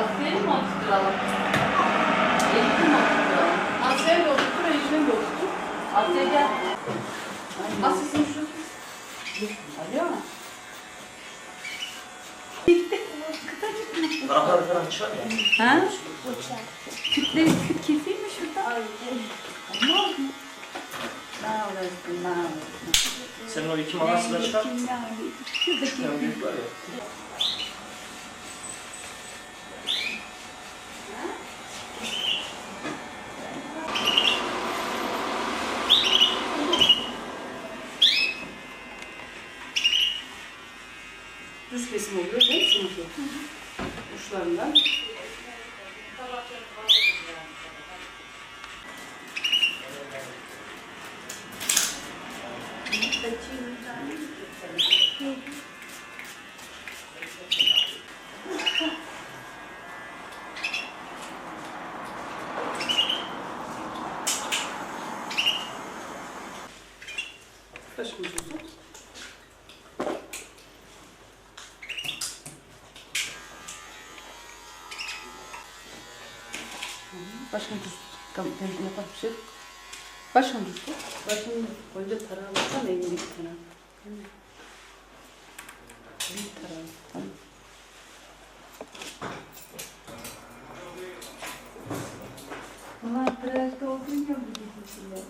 Asya'yı mı oturturalım? Elif'i mi oturturalım? Asya'yı da oturtur, Elif'i de oturtur. Asya gel. Asya sen şu. Alıyor mu? Tarafları falan çıkar ya. Ha? Kütle, küt keseyim mi şurada? Olmaz mı? Ne uğraştın, ne uğraştın? Senin o iki manası da çıkar. Şuradaki Yani büyük var ya. Düz kesim oluyor değil mi çünkü? Uçlarından. Kaşımızı tut. Başını tut. Ben yapar bir şey. Başını tut. Başını önce tarağı baksana elindeki tarağı. Büyük tarağı. Tamam. Bunlar tıraşta olunca bu gidişiyle.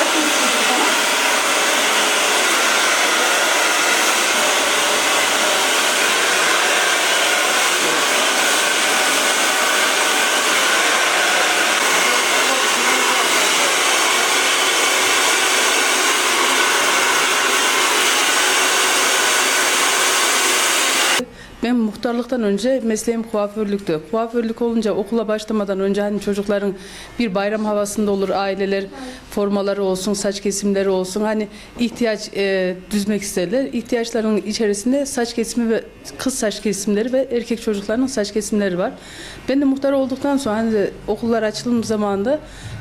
Başını düz tut. Tamam. Ben muhtarlıktan önce mesleğim kuaförlüktü. Kuaförlük olunca okula başlamadan önce hani çocukların bir bayram havasında olur aileler formaları olsun, saç kesimleri olsun hani ihtiyaç e, düzmek isterler. İhtiyaçların içerisinde saç kesimi ve kız saç kesimleri ve erkek çocukların saç kesimleri var. Ben de muhtar olduktan sonra hani de okullar açılım zamanında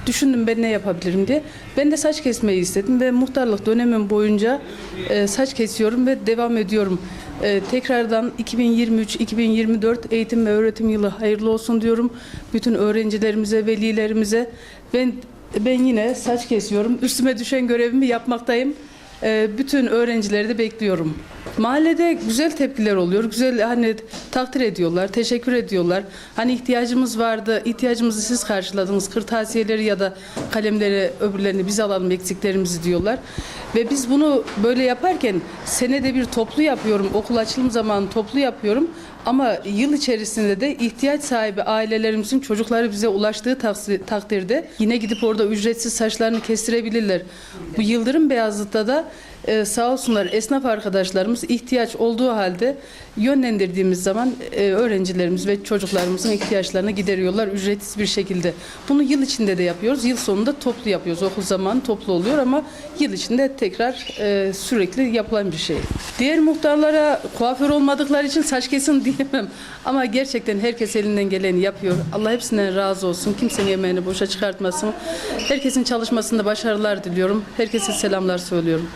düşündüm ben ne yapabilirim diye. Ben de saç kesmeyi istedim ve muhtarlık dönemim boyunca e, saç kesiyorum ve devam ediyorum. E, tekrardan 2023-2024 eğitim ve öğretim yılı hayırlı olsun diyorum. Bütün öğrencilerimize, velilerimize. Ben ben yine saç kesiyorum. Üstüme düşen görevimi yapmaktayım. E, bütün öğrencileri de bekliyorum. Mahallede güzel tepkiler oluyor. Güzel hani takdir ediyorlar, teşekkür ediyorlar. Hani ihtiyacımız vardı, ihtiyacımızı siz karşıladınız. Kırtasiyeleri ya da kalemleri öbürlerini biz alalım eksiklerimizi diyorlar. Ve biz bunu böyle yaparken senede bir toplu yapıyorum. Okul açılım zamanı toplu yapıyorum. Ama yıl içerisinde de ihtiyaç sahibi ailelerimizin çocukları bize ulaştığı takdirde yine gidip orada ücretsiz saçlarını kestirebilirler. Bu Yıldırım Beyazıt'ta da e, sağ olsunlar esnaf arkadaşlarımız ihtiyaç olduğu halde yönlendirdiğimiz zaman e, öğrencilerimiz ve çocuklarımızın ihtiyaçlarını gideriyorlar ücretsiz bir şekilde. Bunu yıl içinde de yapıyoruz. Yıl sonunda toplu yapıyoruz. Okul zamanı toplu oluyor ama yıl içinde tekrar e, sürekli yapılan bir şey. Diğer muhtarlara kuaför olmadıkları için saç kesin diyemem. Ama gerçekten herkes elinden geleni yapıyor. Allah hepsinden razı olsun. Kimsenin emeğini boşa çıkartmasın. Herkesin çalışmasında başarılar diliyorum. Herkese selamlar söylüyorum.